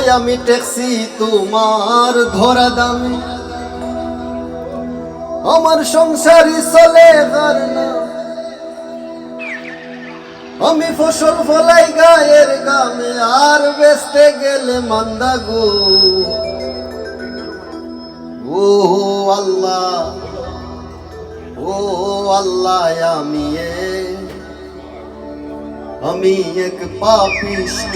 ওই আমি ট্যাক্সি তোমার ধরা দামি। আমার সংসারই চলে না। আমি ফসল ফলাই গায়ের গামে আর বেচতে গেলে মান্দা গো। ও আল্লাহ ও আল্লাহ, আমি আমি এক পাপিষ্ট।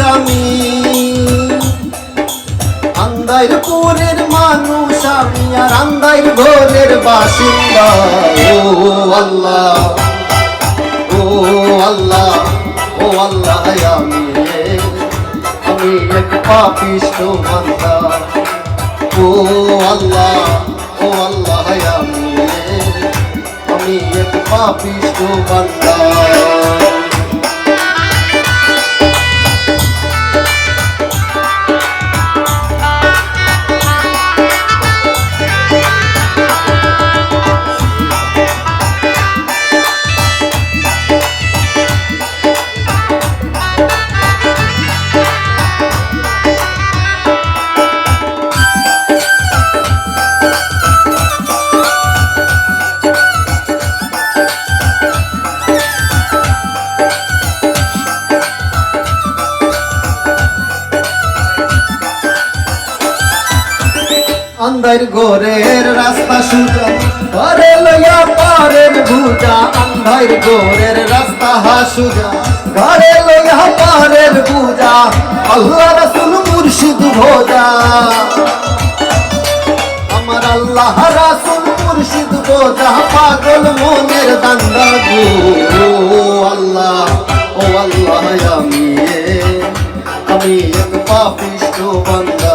আমি। আন্ধারপুরের মানুষ আমি আর আন্ধার ঘরের বাসিন্দা। ও আল্লাহ ও আল্লাহ ও আল্লাহ আমি। আমি এক পাপিষ্ট বান্দা। ও আল্লাহ ও আল্লাহ আমি। আমি এক পাপিষ্ট বান্দা। আন্ধার গোরের রাস্তা সুজা ঘরে লইয়া পারের ভুজা আন্ধার গোরের রাস্তা হাসুজা। ঘরে লইয়া পারের ভুজা, আল্লাহ রাসুল মুর্শিদ ভোজা। আমার আল্লাহ রাসুল মুর্শিদ ভোজা, পাগল মনের দান্দা গো আল্লাহ, ও আল্লাহ, আমি আমি এক পাপিষ্ট বান্দা।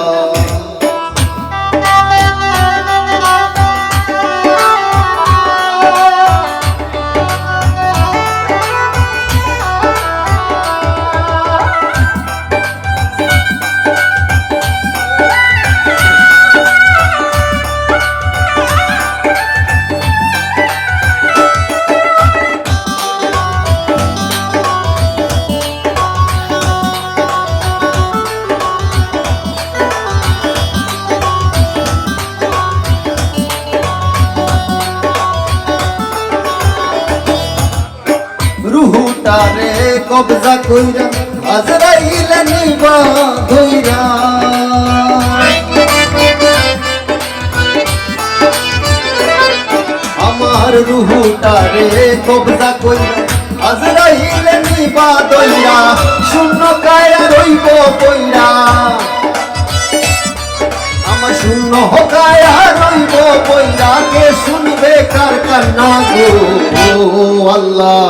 রুহুটারে কবজা কইরা আজরাইল নিবা ধইরা। আমার রুহুটারে কবজা কইরা আজরাইল নিবা ধইরা, শূন্য কায়া রইব কইরা আমার শূন্য হকায়া রইব কইরা কে শুনবে কার কান্না গো? আল্লাহ।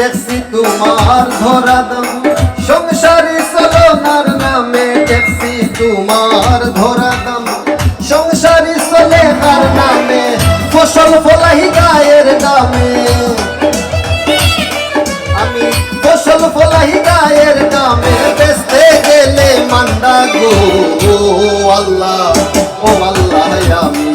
দেখছি তোমার ধরা দাম সংসারে সলোনার নামে দেখছি তোমার ধরা দাম। সংসারে সলেহার নামে, ফসল ফলাই গায়ের দামে। আমি ফসল ফলাই গায়ের দামে বেসতে গেলে মান্দা গো, ও আল্লাহ ও আল্লাহ, আমি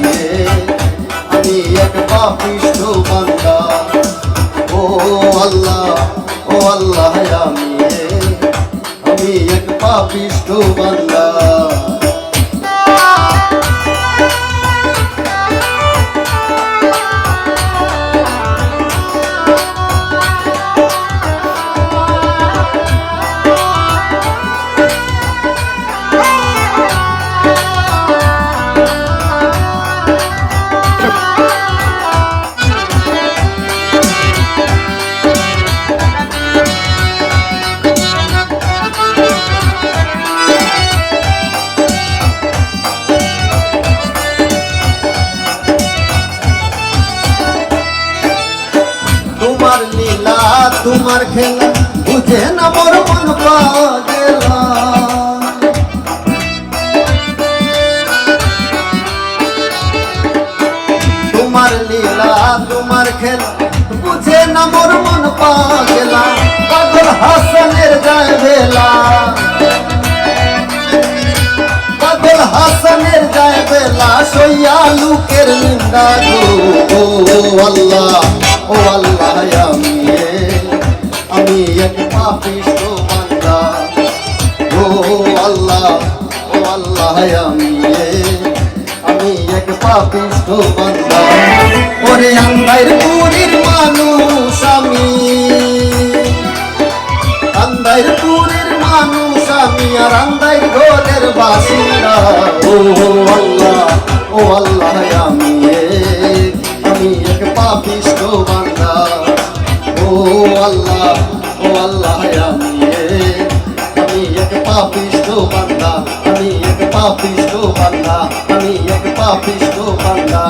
তোমার খেলা বুঝে না মোর মন পাগলা তোমার লীলা, তোমার খেলা বুঝে না মোর মন পাগলা পাগল হাসনের যায় ভেলা পাগল হাসনের যায় বেলা সইয়া লুকের নিন্দা গো ও আল্লাহ ও আল্লাহ, আমি ও আল্লাহ ও আল্লাহ আমি আমি এক ওরে আন্দাইর পুরীর মানুষ আমি। আন্দাইর পুরীর মানুষ আমি আর আন্দাইর ঘরের আল্লাহ, ও আল্লাহ আমি আমি এক পাপিষ্ট বান্দা ও আল্লাহ ও আল্লাহ, আমি আমি এক পাপিষ্ট বান্দা, আমি এক পাপিষ্ট বান্দা, আমি এক পাপিষ্ট বান্দা,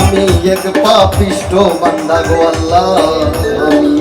আমি এক পাপিষ্ট বান্দা গো আল্লাহ